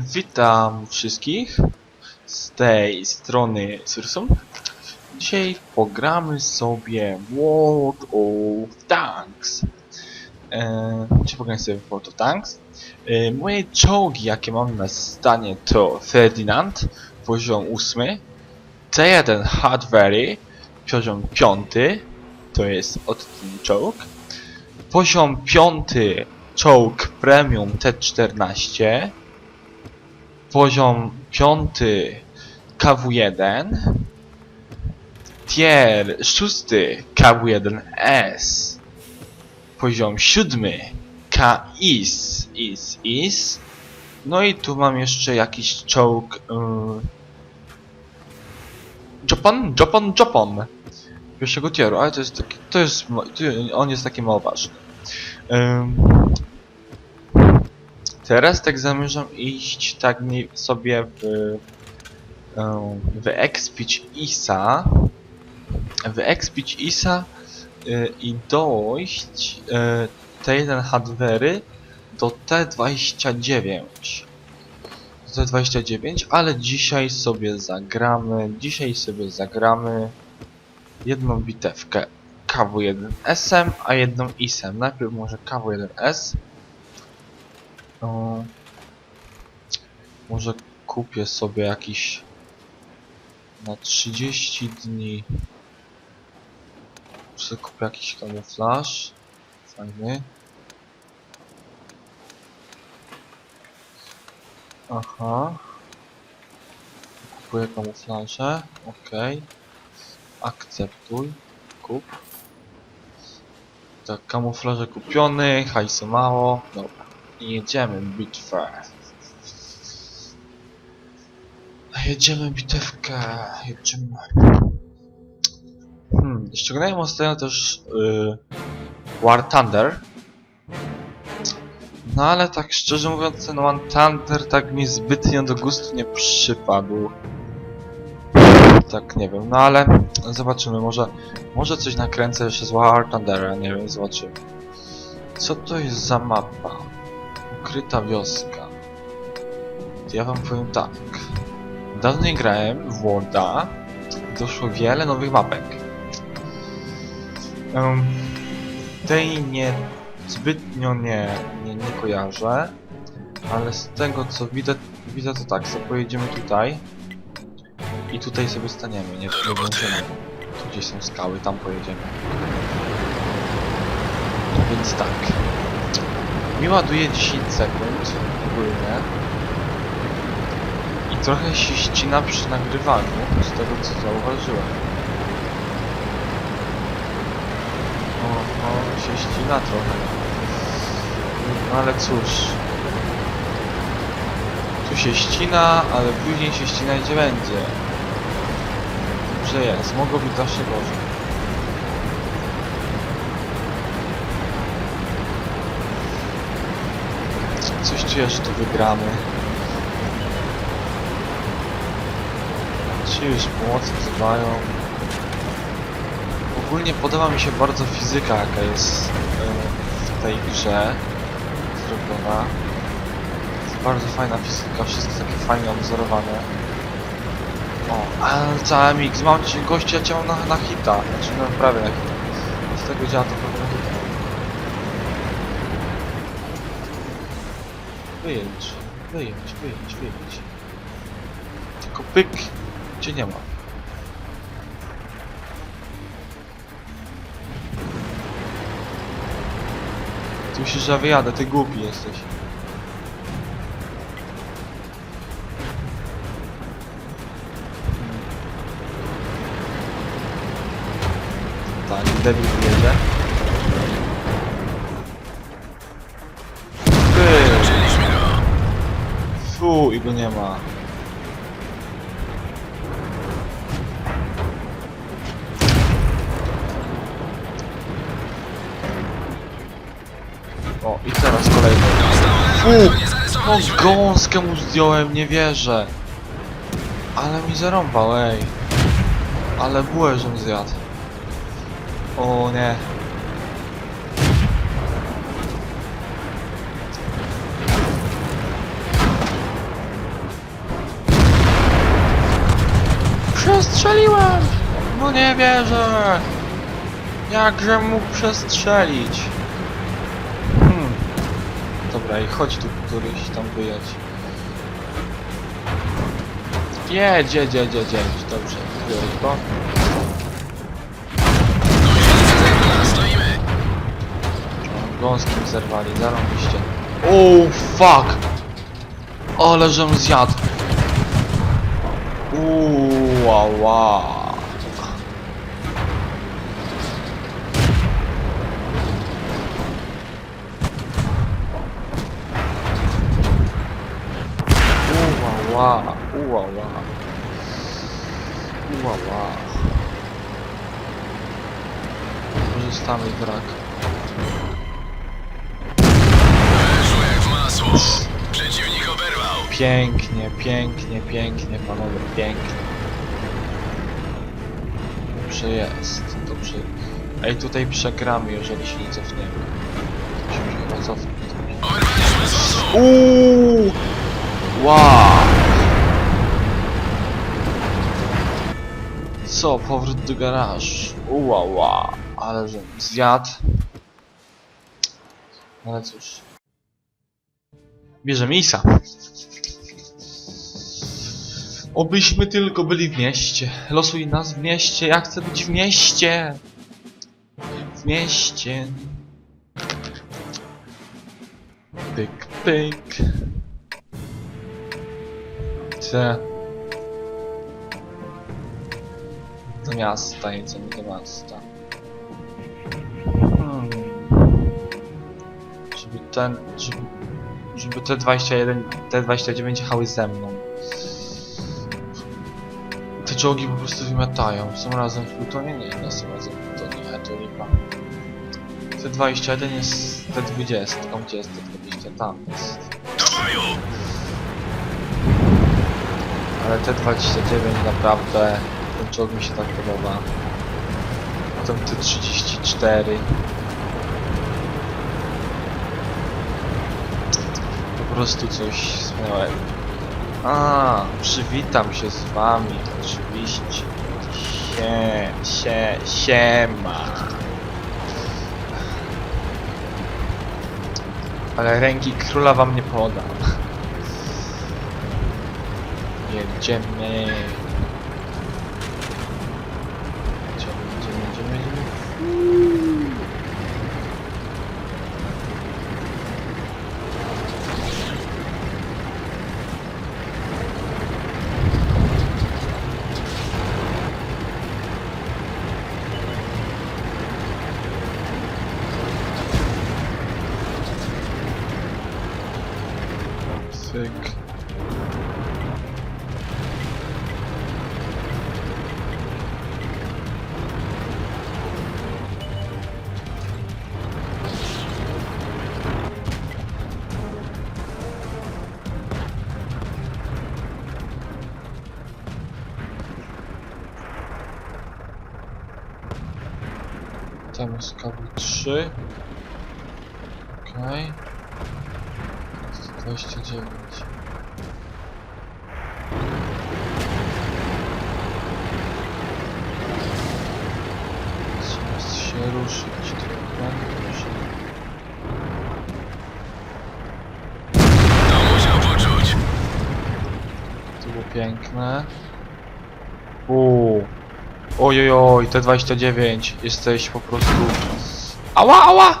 Witam wszystkich z tej strony Sursum. Dzisiaj pogramy sobie World of Tanks. Eee, dzisiaj pogramy sobie World of Tanks. Eee, moje czołgi, jakie mam na stanie to Ferdinand, poziom 8. T1 Hardware, poziom 5. To jest od ten czołg. Poziom 5 czołg Premium T14 poziom 5 KW1 tier 6 KW1S poziom 7 KIS IS IS no i tu mam jeszcze jakiś czołg yy, Japan Japan Japan pierwszego tieru, ale to jest taki, to jest, on jest taki mało ważny. Ym, Teraz tak zamierzam iść tak sobie w em, wyekspić Isa. Wyekspić Isa y, i dojść y, T1 hardware do T29 do T29, ale dzisiaj sobie zagramy dzisiaj sobie zagramy jedną bitewkę. KW1S-em, a jedną IS-em. Najpierw może KW1S może kupię sobie jakiś na 30 dni. Może kupię jakiś kamuflaż. Fajny. Aha. Kupuję kamuflaże. Ok. Akceptuj. Kup. Tak, kamuflaże kupiony, hajsu mało. Dobra. I jedziemy bitwę. Jedziemy bitewkę, jedziemy. Hmm, ściągnąłem ostatnio też yy, War Thunder. No ale tak szczerze mówiąc ten War Thunder tak mi zbytnio do gustu nie przypadł. Tak nie wiem, no ale zobaczymy, może może coś nakręcę jeszcze z War Thundera, nie wiem, zobaczymy. Co to jest za mapa? Ukryta wioska. To ja wam powiem tak. Dawno nie grałem w Worda. Doszło wiele nowych mapek. Um, tej nie zbytnio nie, nie, nie kojarzę. Ale z tego co widzę, widzę to tak, sobie pojedziemy tutaj. I tutaj sobie staniemy, nie, będziemy. Tu gdzieś są skały, tam pojedziemy. Więc tak. Mi ładuje 10 sekund ogólnie. I trochę się ścina przy nagrywaniu, z tego co zauważyłem. Oho, się ścina trochę. No ale cóż. Tu się ścina, ale później się ścina gdzie będzie. Dobrze jest, mogło być zawsze gorzej. Coś że to wygramy. Ci już pomocy wzywają. Ogólnie podoba mi się bardzo fizyka, jaka jest e, w tej grze zrobiona. Jest bardzo fajna fizyka, wszystko takie fajnie obzorowane. O, mix, mam cię gości, ja cię mam na, na hita, znaczy no prawie na hita. Z tego działa to prawie Wyjedź, wyjedź, wyjedź, wyjedź. Tylko pyk, cię nie ma. Ty myślisz, że ja wyjadę, ty głupi jesteś. Tak, debil wyjedzie. Fu, i go nie ma. O, i teraz kolejny. Fu! No gąskę mu zdjąłem, nie wierzę. Ale mi zarąbał, ej. Ale bułę, żem zjadł. O nie. Przestrzeliłem! No nie wierzę! Jakże mógł przestrzelić? Hmm. Dobra, i chodź tu któryś tam wyjać. Jedź, jedź, jedź, jedź, jedź. Dobrze, wyjąć go. O, Gąskim zerwali, zarąbiście. Oh, fuck! Ale żem zjadł. Uuu, わわそうかうわわうわわうわわ Korzystamy z raka. Przeciwnik oberwał. Pięknie, pięknie, pięknie, panowie, pięknie. Dobrze jest, dobrze. Ej, tutaj przegramy, jeżeli się nie cofniemy. Musimy się chyba cofnąć. Uuuu! Wow! Co, powrót do garażu. Ua, ua. Ale że zjadł. Ale cóż. Bierzemy Isa. Obyśmy tylko byli w mieście. Losuj nas w mieście. Ja chcę być w mieście. W mieście. Pyk, pyk. Chcę. Do miasta, jedziemy do miasta. Hmm. Żeby ten, żeby, żeby te 21, te 29 jechały ze mną. Te czołgi po prostu wymiatają. Są razem w Plutonie? Nie, nie są razem w Plutonie, to lipa. Te 21 jest te 20, gdzie jest te 20? Tam jest. Ale te 29 naprawdę, ten czołg mi się tak podoba. Potem te 34. Po prostu coś wspaniałego. A, przywitam się z wami, oczywiście. Sie, sie, siema. Ale ręki króla wam nie podam. Jedziemy. temu skali 3. Okej. Okay. 29. Trzeba się ruszyć trochę. Musimy piękne. Uuu. Ojojoj, te 29. Jesteś po prostu... Ała, ała!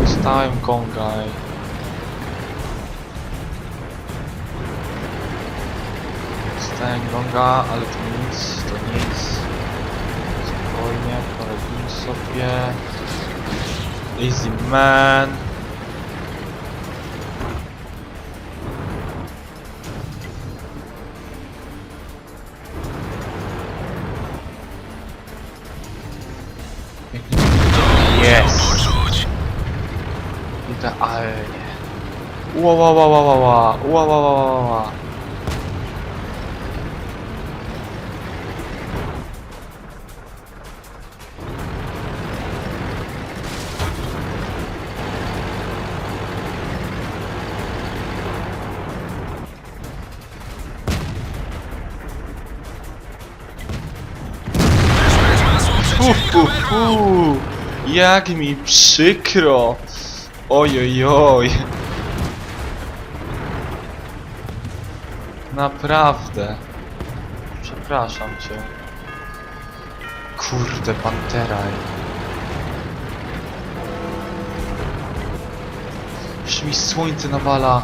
Dostałem kongaj. Dostałem gonga, ale sobie. Easy man. Yes. Idealnie. Ła, ła, ła, ła, ła, ła, ła, ła, ła, ła. Fu, fu. Jak mi przykro. Ojojoj. Naprawdę. Przepraszam cię. Kurde, pantera. Już mi słońce nawala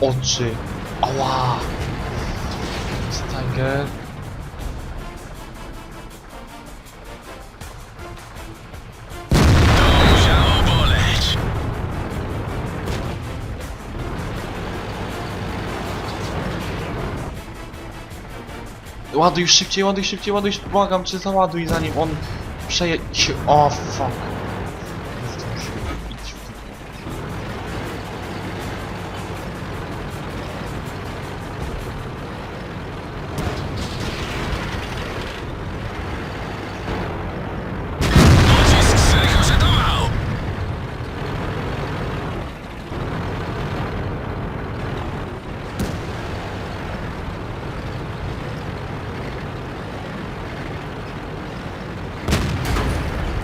w oczy. Ała! Tiger. Ładuj szybciej, ładuj szybciej, ładuj błagam cię, załaduj zanim on przeje się... O, fuck.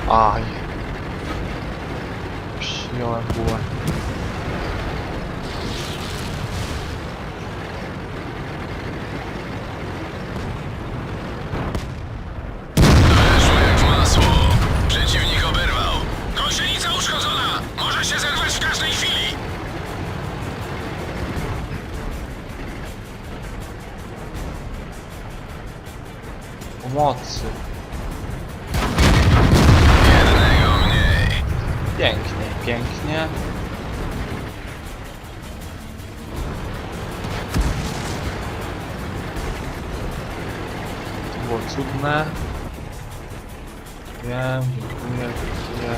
啊呀漂亮不啊。Pięknie. To było cudne. Wiem, dziękuję, dziękuję.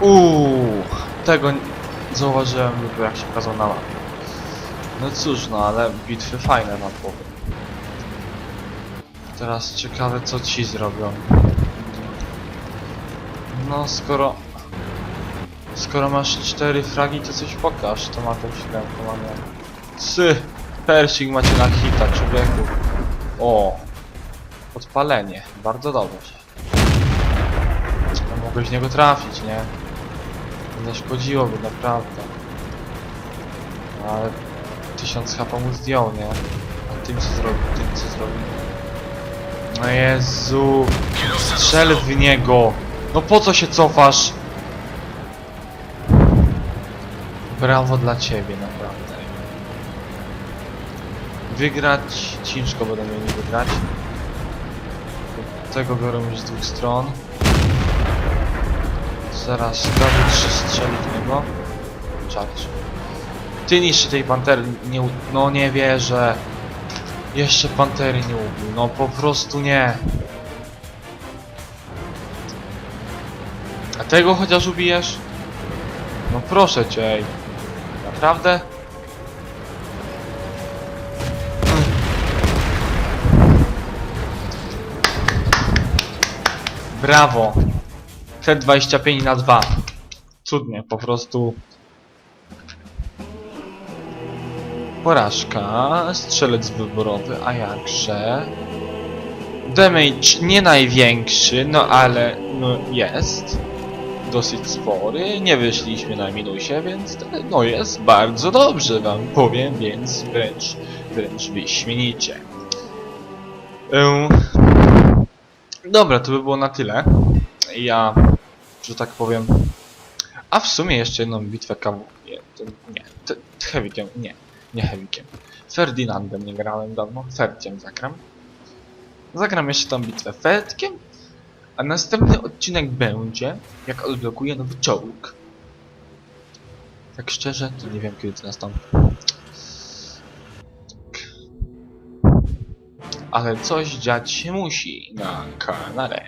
Uuu, tego nie zauważyłem jak się pokazał na mapie. No cóż, no ale bitwy fajne na powiem. Teraz ciekawe co ci zrobią. No skoro... Skoro masz cztery fragi to coś pokaż, to ma tą siódemkę mamy. Trzy! Persik macie na hita, człowieku. O! Podpalenie, bardzo dobrze. No, mogłeś w niego trafić, nie? Nie zaszkodziłoby, naprawdę. Ale tysiąc HP mu zdjął, nie? A tym co zrobił, tym co zrobił. No Jezu, strzel w niego! No po co się cofasz? Brawo dla ciebie, naprawdę. Wygrać ciężko będą mieli wygrać. Tego biorą już z dwóch stron. Zaraz prawie trzy strzeli w niego. Charge. Ty niszczy tej pantery nie. No nie wierzę. Jeszcze pantery nie ubił. No po prostu nie. A tego chociaż ubijesz? No proszę cię. Naprawdę? Brawo. T25 na 2. Cudnie, po prostu. Porażka, strzelec wyborowy, a jakże? Damage nie największy, no ale no jest. Dosyć spory, nie wyszliśmy na minusie, więc no jest bardzo dobrze wam powiem, więc wręcz, wręcz wyśmienicie. Ym, Dobra, to by było na tyle. Ja, że tak powiem. A w sumie jeszcze jedną bitwę kawu. Nie, to, nie. To, Heavykiem, nie. Nie Heavykiem. Ferdinandem nie grałem dawno. Ferciem zagram. Zagram jeszcze tą bitwę Ferdkiem. A następny odcinek będzie, jak odblokuję nowy czołg. Tak szczerze, to nie wiem kiedy to nastąpi. Ale coś dziać się musi na kanale.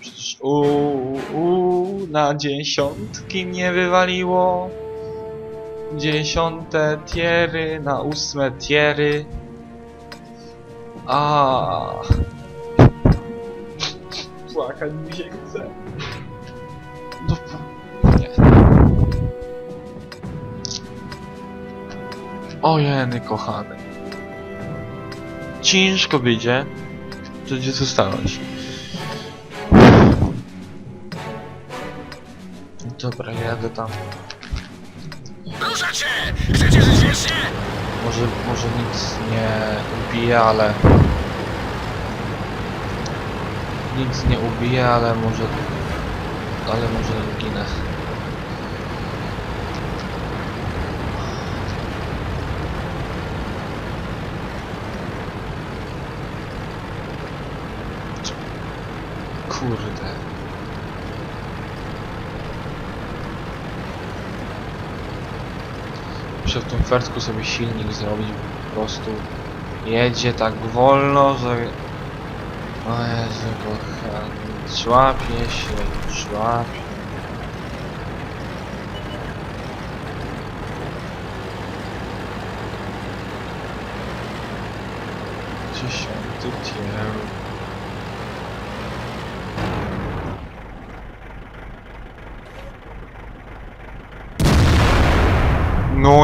Przecież uuu, uu, na dziesiątki mnie wywaliło dziesiąte tiery na ósme tiery. A. Płakać mi się chce. No, nie. Ojeny kochany. Ciężko będzie. To gdzie tu stanąć? Dobra, jadę tam. Ruszacie! Chcecie żyć wiecznie? Może, może nic nie ubije, ale... Nic nie ubije, ale może... Ale może ginę. Kurde. W tym fertku sobie silnik zrobić, po prostu jedzie tak wolno, że... O Jezu, kochany, szłapie się, szłapie.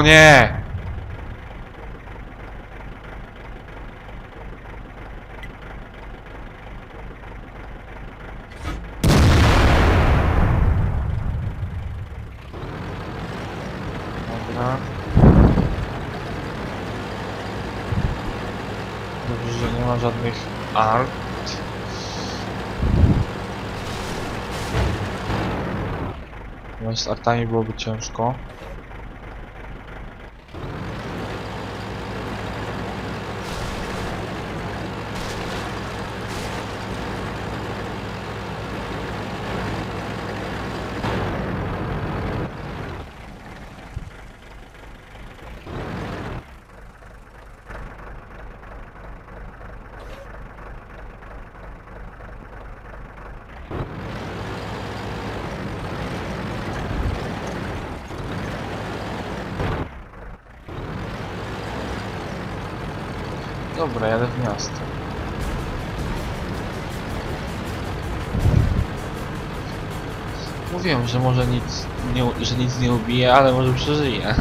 No nie! Dobra. Dobrze, że nie ma żadnych art. No z artami byłoby ciężko. Dobra, jadę w miasto. Mówiłem, że może nic nie, że nic nie ubije, ale może przeżyje.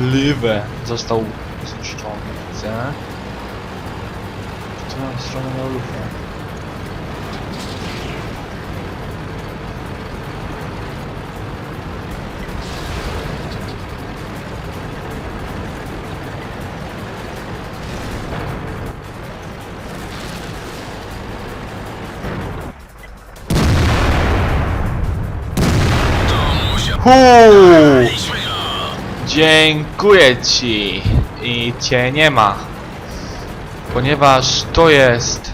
Liwe został zniszczony, widzę. W którą stronę miał lufę? Dziękuję ci i cię nie ma. Ponieważ to jest...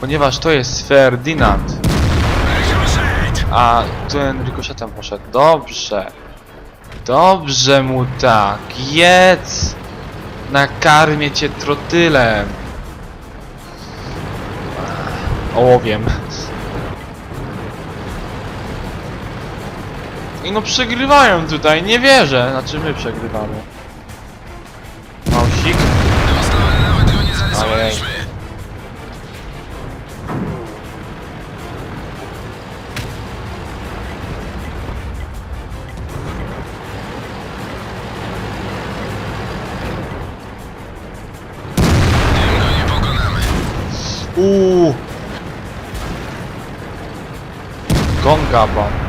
Ponieważ to jest Ricochet! a ten rykoszetem poszedł. Dobrze. Dobrze mu tak. Jedz! Nakarmię cię trotylem. Ołowiem. I no przegrywają tutaj, nie wierzę. Znaczy my przegrywamy. Mausik. Dostał, ale nawet go